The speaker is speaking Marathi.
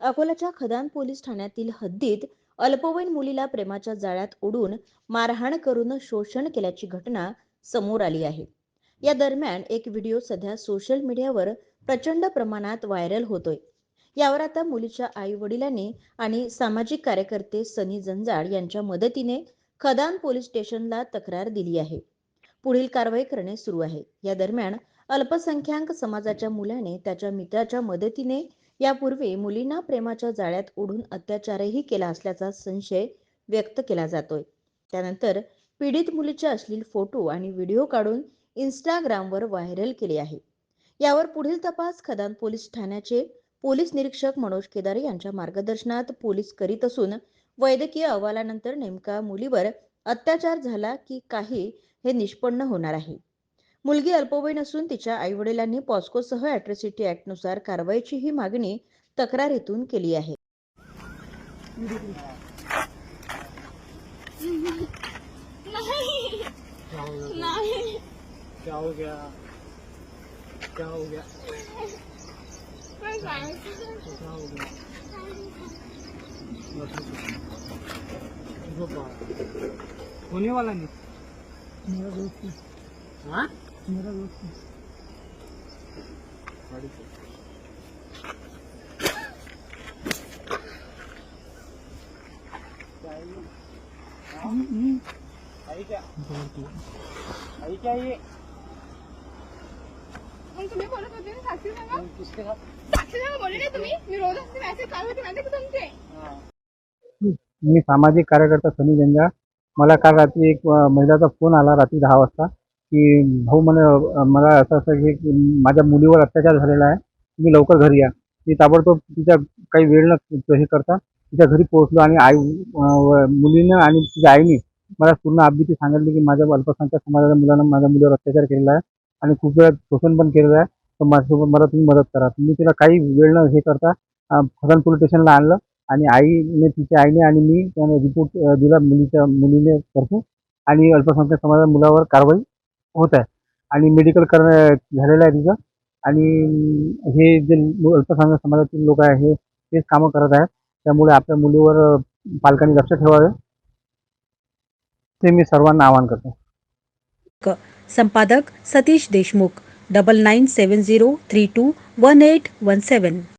अकोल्याच्या खदान पोलीस ठाण्यातील हद्दीत अल्पवयीन मुलीला प्रेमाच्या जाळ्यात ओढून मारहाण करून शोषण केल्याची घटना समोर आली आहे. या दरम्यान एक व्हिडिओ सध्या सोशल मीडियावर प्रचंड प्रमाणात व्हायरल होतोय. यावर आता मुलीच्या आई वडिलांनी आणि सामाजिक कार्यकर्ते सनी जंजाड यांच्या मदतीने खदान पोलीस स्टेशनला तक्रार दिली आहे. पुढील कारवाई करणे सुरू आहे. या दरम्यान अल्पसंख्याक समाजाच्या मुलाने त्याच्या मित्राच्या मदतीने यापूर्वी मुलींना प्रेमाच्या जाळ्यात ओढून अत्याचारही केला असल्याचा संशय व्यक्त केला जातोय. त्यानंतर पीडित मुलीचे अश्लील फोटो आणि व्हिडिओ काढून इंस्टाग्रामवर व्हायरल केले आहे. यावर पुढील तपास खदान पोलीस ठाण्याचे पोलीस निरीक्षक मनोज केदारे यांच्या मार्गदर्शनात पोलीस करीत असून वैद्यकीय अहवालानंतर नेमका मुलीवर अत्याचार झाला की काही हे निष्पन्न होणार आहे. मुलगी अल्पवयीन असून तिच्या आईवडिलांनी पॉस्कोसह अॅट्रॉसिटी कारवाईची ही मागणी तक्रारीतून केली आहे. होने वाला नहीं. मेरा दोस्त हाँ मेरा दोस्त गाड़ी से क्या ये? आई क्या आई क्या ये? मग तुम्ही बोलत होते ना साक्षी सांगा किसके साथ? साक्षी सांगा बोलले ना तुम्ही मी रोज असते मॅसेज चालू होते माहिती का तुमचे हाँ मी सामाजिक कार्यकर्ता सनी जंजा मला काल रात्री एक महिलाचा फोन आला रात्री दहा वाजता. की भाऊ मला मला असं असं की माझ्या मुलीवर अत्याचार झालेला आहे. तुम्ही लवकर घरी या. मी ताबडतोब तिच्या काही वेळ न हे करता तिच्या घरी पोहोचलो आणि आई मुलीनं आणि तिच्या आईने मला पूर्ण अपडेट सांगितली की माझ्या अल्पसंख्याक समाजाच्या मुलानं माझ्या मुलीवर अत्याचार केलेला आहे आणि खूप वेळा शोषण पण केलेलं आहे. तर माझ्यासोबत मला तुम्ही मदत करा. तुम्ही तिला काही वेळ न हे करता अ, पोलीस स्टेशनला आणलं आणि आईने तिच्या आईने आणि मी त्याने रिपोर्ट दिला. मुलीच्या मुलीने करतो आणि अल्पसंख्याक समाजाच्या मुलावर कारवाई होत आहे. आणि मेडिकल कर झालेलं आहे तिचं आणि हे जे मु- अल्पसंख्याक समाजातील लोक आहे हे तेच कामं करत आहेत. त्यामुळे आपल्या मुलीवर पालकांनी लक्ष ठेवावे. ते मी सर्वांना आवाहन करतो. संपादक Satish Deshmukh double nine seven zero three two one eight one seven